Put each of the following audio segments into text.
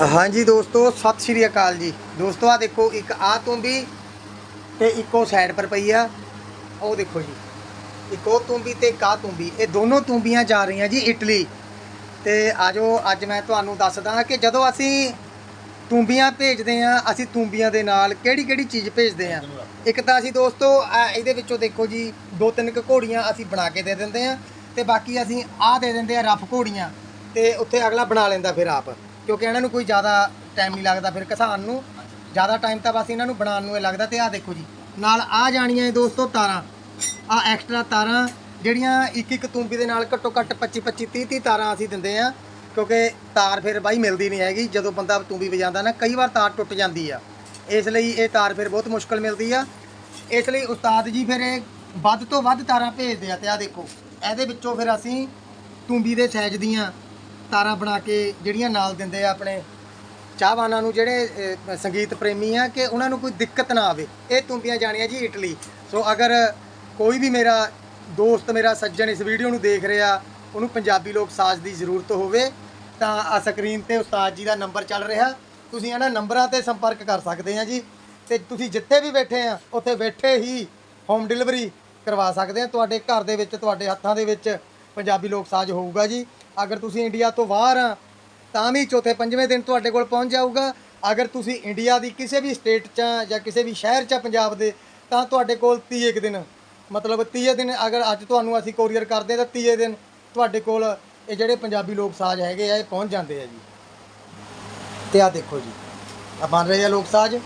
ਹਾਂਜੀ ਦੋਸਤੋ, ਸਤਿ ਸ਼੍ਰੀ ਅਕਾਲ ਜੀ। ਦੋਸਤੋ ਆ ਦੇਖੋ, ਇੱਕ ਆ ਤੁੰਬੀ ਤੇ ਇੱਕੋ ਸਾਈਡ ਪਰ ਪਈ ਆ। ਉਹ ਦੇਖੋ ਜੀ, ਇੱਕ ਉਹ ਤੁੰਬੀ ਤੇ ਇੱਕ ਆਹ ਤੁੰਬੀ। ਇਹ ਦੋਨੋਂ ਤੁੰਬੀਆਂ ਜਾ ਰਹੀਆਂ ਜੀ ਇਟਲੀ। ਤੇ ਆਜੋ, ਅੱਜ ਮੈਂ ਤੁਹਾਨੂੰ ਦੱਸਦਾ ਕਿ ਜਦੋਂ ਅਸੀਂ ਤੁੰਬੀਆਂ ਭੇਜਦੇ ਆ ਅਸੀਂ ਤੁੰਬੀਆਂ ਦੇ ਨਾਲ ਕਿਹੜੀ ਕਿਹੜੀ ਚੀਜ਼ ਭੇਜਦੇ ਆ ਇੱਕ ਤਾਂ ਅਸੀਂ ਦੋਸਤੋ ਇਹਦੇ ਵਿੱਚੋਂ ਦੇਖੋ ਜੀ, ਦੋ ਤਿੰਨ ਕੁ ਘੋੜੀਆਂ ਅਸੀਂ ਬਣਾ ਕੇ ਦੇ ਦਿੰਦੇ ਆ ਤੇ ਬਾਕੀ ਅਸੀਂ ਆਹ ਦੇ ਦਿੰਦੇ ਆ ਰਫ ਘੋੜੀਆਂ ਤੇ ਉੱਥੇ ਅਗਲਾ ਬਣਾ ਲੈਂਦਾ ਫਿਰ ਆਪ। ਕਿਉਂਕਿ ਇਹਨਾਂ ਨੂੰ ਕੋਈ ਜ਼ਿਆਦਾ ਟਾਈਮ ਨਹੀਂ ਲੱਗਦਾ ਫਿਰ ਕਿਸਾਨ ਨੂੰ। ਜ਼ਿਆਦਾ ਟਾਈਮ ਤਾਂ ਬਸ ਇਹਨਾਂ ਨੂੰ ਬਣਾਉਣ ਨੂੰ ਇਹ ਲੱਗਦਾ ਤੇ ਆਹ ਦੇਖੋ ਜੀ। ਨਾਲ ਆ ਜਾਣੀਆਂ ਇਹ ਦੋਸਤੋ ਤਾਰਾਂ। ਆ ਐਕਸਟਰਾ ਤਾਰਾਂ ਜਿਹੜੀਆਂ ਇੱਕ ਇੱਕ ਤੂੰਬੀ ਦੇ ਨਾਲ ਘੱਟੋ ਘੱਟ 25 25 30 30 ਤਾਰਾਂ ਅਸੀਂ ਦਿੰਦੇ ਆ ਕਿਉਂਕਿ ਤਾਰ ਫਿਰ ਬਾਈ ਮਿਲਦੀ ਨਹੀਂ ਹੈਗੀ। ਜਦੋਂ ਬੰਦਾ ਤੂੰਬੀ ਵਜਾਉਂਦਾ ਨਾ, ਕਈ ਵਾਰ ਤਾਰ ਟੁੱਟ ਜਾਂਦੀ ਆ। ਇਸ ਲਈ ਇਹ ਤਾਰ ਫਿਰ ਬਹੁਤ ਮੁਸ਼ਕਲ ਮਿਲਦੀ ਆ। ਇਸ ਲਈ ਉਸਤਾਦ ਜੀ ਫਿਰ ਇਹ ਵੱਧ ਤੋਂ ਵੱਧ ਤਾਰਾਂ ਭੇਜਦੇ ਆ ਤੇ ਆ ਦੇਖੋ। ਇਹਦੇ ਵਿੱਚੋਂ ਫਿਰ ਅਸੀਂ ਤੂੰਬੀ ਦੇ ਸਾਈਜ਼ ਦੀਆਂ ਤਾਰਾਂ ਬਣਾ ਕੇ ਜਿਹੜੀਆਂ ਨਾਲ ਦਿੰਦੇ ਆ ਆਪਣੇ ਚਾਹਵਾਨਾਂ ਨੂੰ ਜਿਹੜੇ ਸੰਗੀਤ ਪ੍ਰੇਮੀ ਆ ਕਿ ਉਹਨਾਂ ਨੂੰ ਕੋਈ ਦਿੱਕਤ ਨਾ ਆਵੇ। ਇਹ ਤੁੰਬੀਆਂ ਜਾਣੀਆਂ ਜੀ ਇਟਲੀ। ਸੋ ਅਗਰ ਕੋਈ ਵੀ ਮੇਰਾ ਦੋਸਤ, ਮੇਰਾ ਸੱਜਣ ਇਸ ਵੀਡੀਓ ਨੂੰ ਦੇਖ ਰਿਹਾ, ਉਹਨੂੰ ਪੰਜਾਬੀ ਲੋਕ ਸਾਜ਼ ਦੀ ਜ਼ਰੂਰਤ ਹੋਵੇ, ਤਾਂ ਆ ਸਕਰੀਨ ਤੇ ਉਸਤਾਦ ਜੀ ਦਾ ਨੰਬਰ ਚੱਲ ਰਿਹਾ। ਤੁਸੀਂ ਇਹਨਾਂ ਨੰਬਰਾਂ ਤੇ ਸੰਪਰਕ ਕਰ ਸਕਦੇ ਆ ਜੀ। ਤੇ ਤੁਸੀਂ ਜਿੱਥੇ ਵੀ ਬੈਠੇ ਆ, ਉੱਥੇ ਬੈਠੇ ਹੀ ਹੋਮ ਡਿਲੀਵਰੀ ਕਰਵਾ ਸਕਦੇ ਆ। ਤੁਹਾਡੇ ਘਰ ਦੇ ਵਿੱਚ, ਤੁਹਾਡੇ ਹੱਥਾਂ ਦੇ ਵਿੱਚ ਪੰਜਾਬੀ ਲੋਕ ਸਾਜ਼ ਹੋਊਗਾ ਜੀ। ਅਗਰ ਤੁਸੀਂ ਇੰਡੀਆ ਤੋਂ ਬਾਹਰ ਆ, ਤਾਂ ਵੀ ਚੌਥੇ ਪੰਜਵੇਂ ਦਿਨ ਤੁਹਾਡੇ ਕੋਲ ਪਹੁੰਚ ਜਾਊਗਾ। ਅਗਰ ਤੁਸੀਂ ਇੰਡੀਆ ਦੀ ਕਿਸੇ ਵੀ ਸਟੇਟ 'ਚ ਆ ਜਾਂ ਕਿਸੇ ਵੀ ਸ਼ਹਿਰ 'ਚ ਆ ਪੰਜਾਬ ਦੇ, ਤਾਂ ਤੁਹਾਡੇ ਕੋਲ 30 ਇੱਕ ਦਿਨ। ਮਤਲਬ 30 ਦਿਨ ਅਗਰ ਅੱਜ ਤੁਹਾਨੂੰ ਅਸੀਂ ਕੋਰੀਅਰ ਕਰਦੇ ਤਾਂ 30 ਦਿਨ ਤੁਹਾਡੇ ਕੋਲ ਇਹ ਜਿਹੜੇ ਪੰਜਾਬੀ ਲੋਕ ਸਾਜ਼ ਹੈਗੇ ਆ, ਇਹ ਪਹੁੰਚ ਜਾਂਦੇ ਆ ਜੀ। ਤੇ ਆ ਦੇਖੋ ਜੀ ਆ ਬਣ ਰਹੇ ਆ ਲੋਕ ਸਾਜ਼,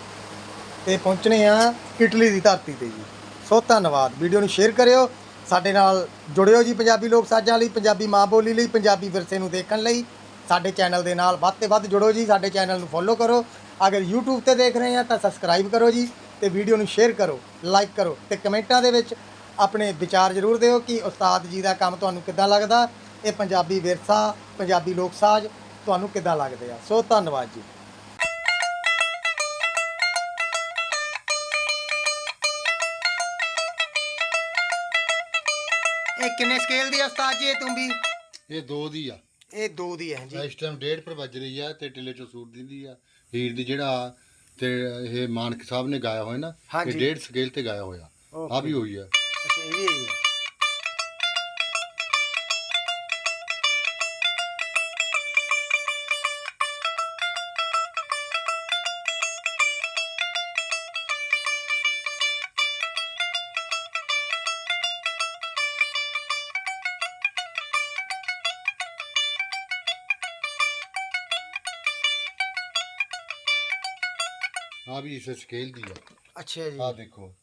ਤੇ ਪਹੁੰਚਣੇ ਆ ਇਟਲੀ ਦੀ ਧਰਤੀ ਤੇ ਜੀ। ਸੋ ਧੰਨਵਾਦ। ਵੀਡੀਓ ਨੂੰ ਸ਼ੇਅਰ ਕਰਿਓ ਸਾਡੇ ਨਾਲ ਜੁੜਿਓ ਜੀ ਪੰਜਾਬੀ ਲੋਕ ਸਾਜ਼ਾਂ ਲਈ, ਪੰਜਾਬੀ ਮਾਂ ਬੋਲੀ ਲਈ, ਪੰਜਾਬੀ ਵਿਰਸੇ ਨੂੰ ਦੇਖਣ ਲਈ। ਸਾਡੇ ਚੈਨਲ ਦੇ ਨਾਲ ਵੱਧ ਤੇ ਵੱਧ ਜੁੜੋ ਜੀ, ਸਾਡੇ ਚੈਨਲ ਨੂੰ ਫੋਲੋ ਕਰੋ। ਅਗਰ YouTube ਤੇ ਦੇਖ ਰਹੇ ਆ ਤਾਂ ਸਬਸਕ੍ਰਾਈਬ ਕਰੋ ਜੀ ਤੇ ਵੀਡੀਓ ਨੂੰ ਸ਼ੇਅਰ ਕਰੋ ਲਾਈਕ ਕਰੋ ਤੇ ਕਮੈਂਟਾਂ ਦੇ ਵਿੱਚ ਆਪਣੇ ਵਿਚਾਰ ਜ਼ਰੂਰ ਦਿਓ ਕਿ ਉਸਤਾਦ ਜੀ ਦਾ ਕੰਮ ਤੁਹਾਨੂੰ ਕਿੱਦਾਂ ਲੱਗਦਾ, ਇਹ ਪੰਜਾਬੀ ਵਿਰਸਾ, ਪੰਜਾਬੀ ਲੋਕ ਸਾਜ਼ ਤੁਹਾਨੂੰ ਕਿੱਦਾਂ ਲੱਗਦੇ ਆ। ਸੋ ਧੰਨਵਾਦ ਜੀ। ਇਹ ਕਿੰਨੇ ਸਕੇਲ ਦੀ ਆ ਉਸਤਾਦ ਜੀ ਇਹ ਤੁੰਬੀ ਇਹ ਦੋ ਦੀ ਆ। ਇਹ ਦੋ ਦੀ ਹੈ ਜੀ। ਇਸ ਟਾਈਮ ਡੇਢ ਪਰ ਵੱਜ ਰਹੀ ਆ ਤੇ ਟਿੱਲੇ ਚੋਂ ਸੂਟ ਦਿੰਦੀ ਆ। ਹੀਰ ਦੀ ਜਿਹੜਾ ਤੇ ਇਹ ਮਾਨਕ ਸਾਹਿਬ ਨੇ ਗਾਇਆ ਹੋਇਆ ਨਾ ਹਾਂਜੀ। ਇਹ ਡੇਢ ਸਕੇਲ ਤੇ ਗਾਇਆ ਹੋਇਆ। ਆ ਵੀ ਹੋਈ ਆ। ਅੱਛਾ ਇਹ ਵੀ ਹੈ ਆ ਵੀ ਇਸ ਸਕੇਲ ਦੀ ਆ ਅੱਛਾ ਜੀ। ਆ ਦੇਖੋ।